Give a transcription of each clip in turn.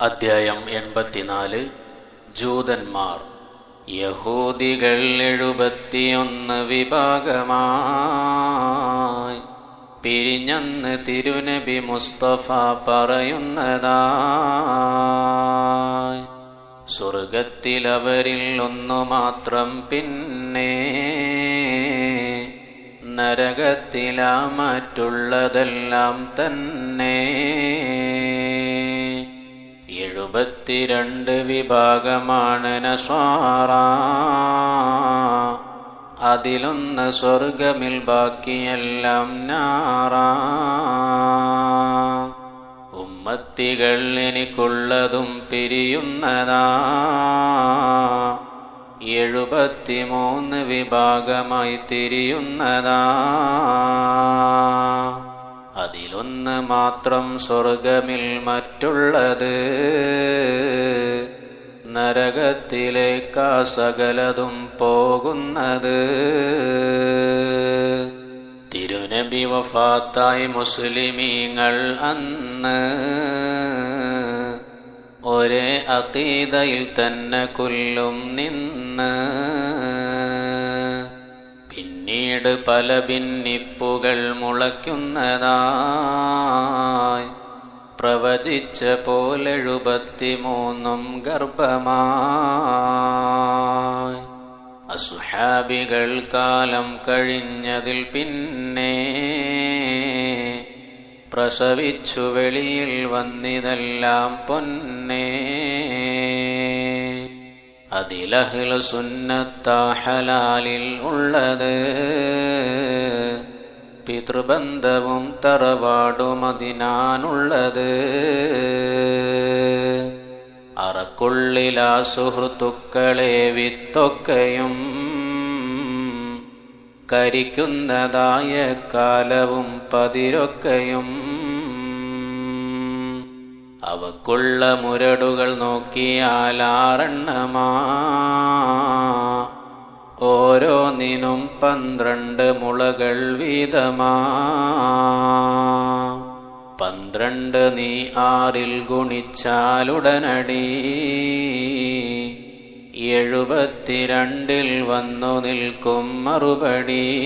അദ്ധ്യായം എൺപത്തിനാല്. ജൂതന്മാർ യഹൂദികൾ എഴുപത്തിയൊന്ന് വിഭാഗമായി പിരിഞ്ഞന്ന് തിരുനബി മുസ്തഫ പറയുന്നതായി. സ്വർഗത്തിലവരിൽ ഒന്നു മാത്രം പിന്നെ നരകത്തിലാ മറ്റുള്ളതെല്ലാം തന്നെ. എഴുപത്തിരണ്ട് വിഭാഗമാണ് നസ്വാറ. അതിലൊന്ന് സ്വർഗമിൽ ബാക്കിയെല്ലാം നാറ. ഉമ്മത്തികൾ എനിക്കുള്ളതും പിരിയുന്നതാ. എഴുപത്തിമൂന്ന് വിഭാഗമായി തിരിയുന്നതാ. മാത്രം സ്വർഗമിൽ മറ്റുള്ളത്. നരകത്തിലേക്കാ സകലതും പോകുന്നത്. തിരുനബി വഫാത്തായി മുസ്ലിമീങ്ങൾ അന്ന് ഒരേ അതീതയിൽ തന്നെ കൊല്ലും നിന്ന്. പിന്നീട് പല ഭിന്നിപ്പുകൾ മുളയ്ക്കുന്നതായി. പ്രവചിച്ച പോലെഴുപത്തിമൂന്നും ഗർഭമായി. അസുഹാബികൾ കാലം കഴിഞ്ഞതിൽ പിന്നെ പ്രസവിച്ചു വെളിയിൽ വന്നിതെല്ലാം പൊന്നേ. ഹലാലിൽ ഉള്ളത്. പിതൃബന്ധവും തറവാടും അതിനാനുള്ളത് അറക്കുള്ളിലാ സുഹൃത്തുക്കളെ വിത്തൊക്കെയും കരിക്കുന്നതായ കാലവും പതിരൊക്കെയും അവക്കുള്ള മുരടുകൾ നോക്കിയാലാറെണ്ണമാ. ഓരോന്നിനും പന്ത്രണ്ട് മുളകൾ വീതമാ. പന്ത്രണ്ട് നീ ആറിൽ ഗുണിച്ചാലുടനടി. എഴുപത്തിരണ്ടിൽ വന്നു നിൽക്കും മറുപടി.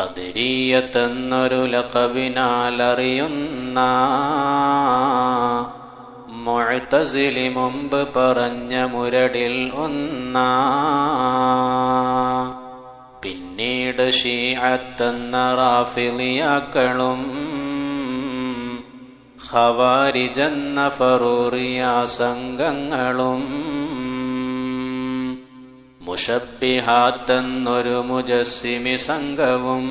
കതിരീയത്തെന്നൊരു ലക്കവിനാലറിയുന്ന മുഴത്തസിലി മുമ്പ് പറഞ്ഞ മുരടിൽ ഒന്ന. പിന്നീട് ഷീഅത്തെന്ന റാഫിലിയാക്കളും ഹവാരിജെന്ന ഫറൂറിയ സംഘങ്ങളും മുഷബിഹാത്തെന്നൊരു മുജസ്സിമി സംഘവും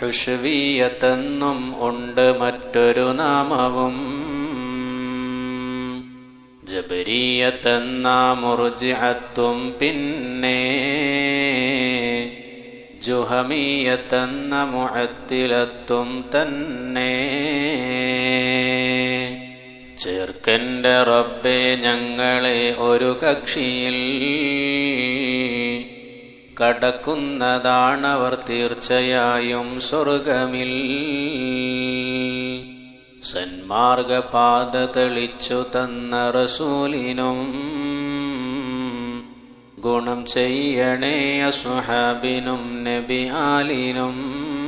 ഹുഷവീയത്തെന്നും ഉണ്ട് മറ്റൊരു നാമവും. ജബരീയത്തെന്ന മുർജിഅത്തും പിന്നെ ജുഹമീയത്തെന്ന മുഅത്തിലത്തും തന്നെ. ചേർക്കന്റെ റബ്ബെ ഞങ്ങളെ ഒരു കക്ഷിയിൽ. കടക്കുന്നതാണവർ തീർച്ചയായും സ്വർഗമിൽ സന്മാർഗപാത തെളിച്ചു തന്ന റസൂലിനും ഗുണം ചെയ്യണേ അസുഹാബിനും നബി ആലിനും.